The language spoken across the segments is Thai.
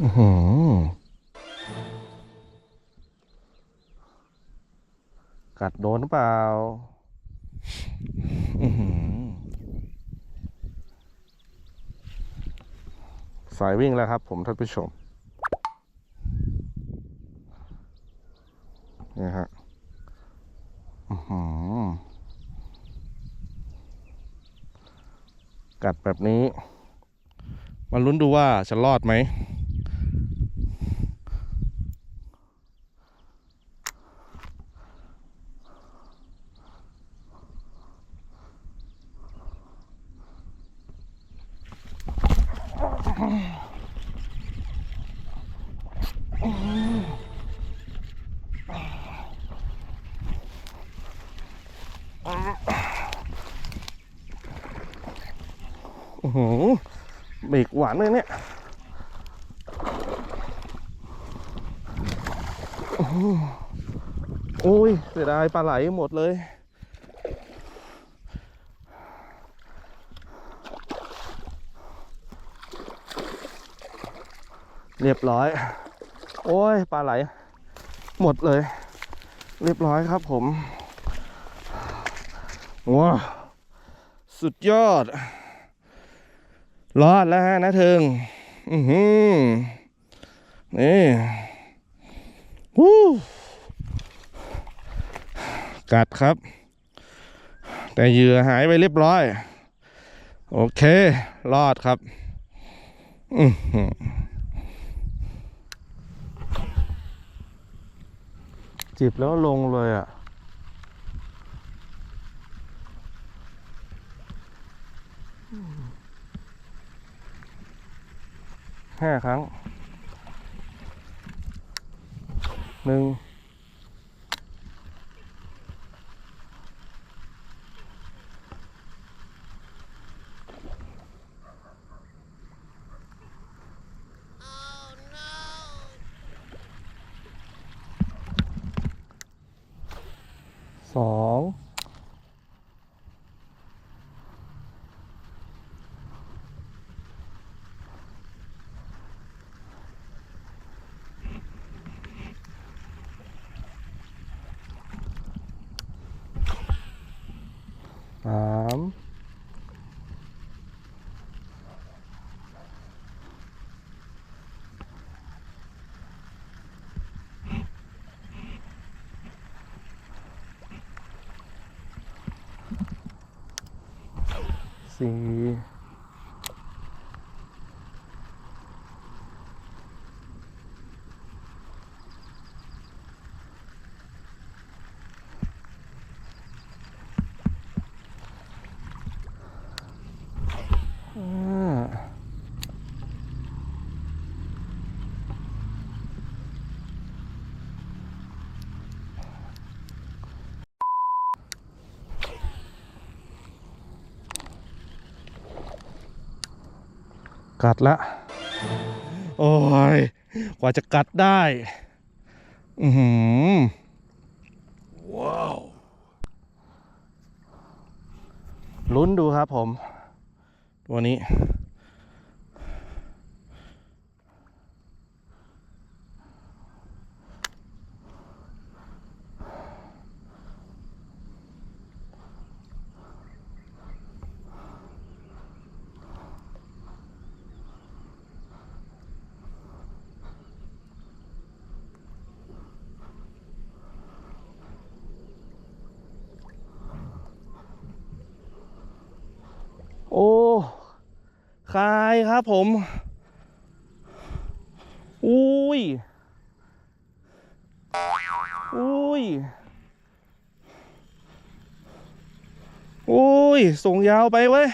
อือกัดโดนหรือเปล่า สายวิ่งแล้วครับผมท่านผู้ชม นี่ฮะกัดแบบนี้ มาลุ้นดูว่าจะรอดไหม โอ้โหเบรกหวานเลยเนี่ยโอ้โหโอ้ยเสียดายปลาไหลหมดเลย เรียบร้อย โอ้ยปลาไหล หมดเลย เรียบร้อยครับผมว้าสุดยอด รอดแล้วฮะนะเทิง อือหือนี่วู้กัดครับ แต่เหยื่อหายไปเรียบร้อย โอเค รอดครับ อือหือ จิบแล้วลงเลยอะ ห้าครั้ง หนึ่ง สอ ง กัดละ โอ้ย กว่าจะกัดได้ อือหือ ว้าว ลุ้นดูครับผม ตัวนี้ โอ้คายครับผมอุ้ยอุ้ยอุ้ยส่งยาวไปเว้ย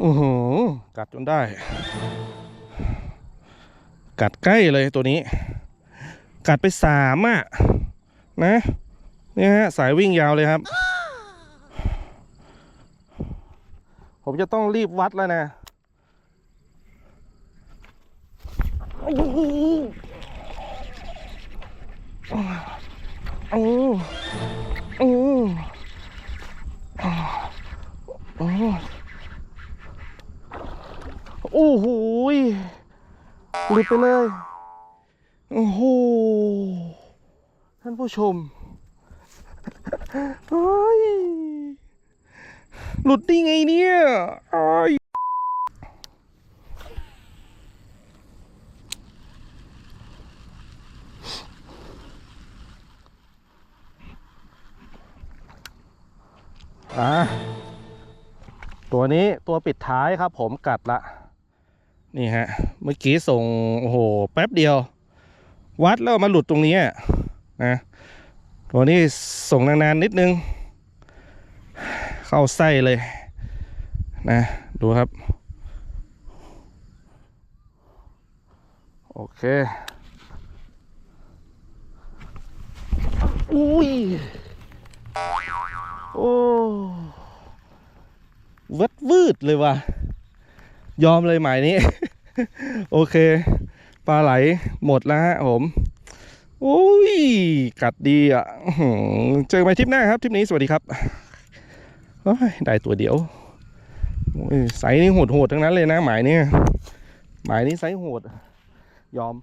โอือหือกัดจนได้ กัดใกล้เลยตัวนี้ กัดไปสามอะ นะ เนี่ยฮะ สายวิ่งยาวเลยครับ ผมจะต้องรีบวัดแล้วนะโอ้โหโอ้ โอ้โหหลุดไปเลย โอ้โห ท่านผู้ชมเฮ้ยหลุดได้ไงเนี่ยอ้ายอะตัวนี้ตัวปิดท้ายครับผมกัดละ นี่ฮะ เมื่อกี้ส่งโอ้โหแป๊บเดียว วัดแล้วมาหลุดตรงนี้อะนะตัวนี้ส่งนานๆนิดนึง เข้าไส้เลย นะ ดูครับ โอเคอุ้ย โอ้วัดวืดเลยว่ะ ยอมเลยหมายนี้ โอเค ปลาไหลหมดแล้วฮะผมโอ้ย กัดดีอะเจอกันใหม่ทริปหน้าครับทริปนี้สวัสดีครับได้ตัวเดียวโอ้ยไซส์นี่โหดๆทั้งนั้นเลยนะหมายนี้หมายนี้ไซส์โหด ยอม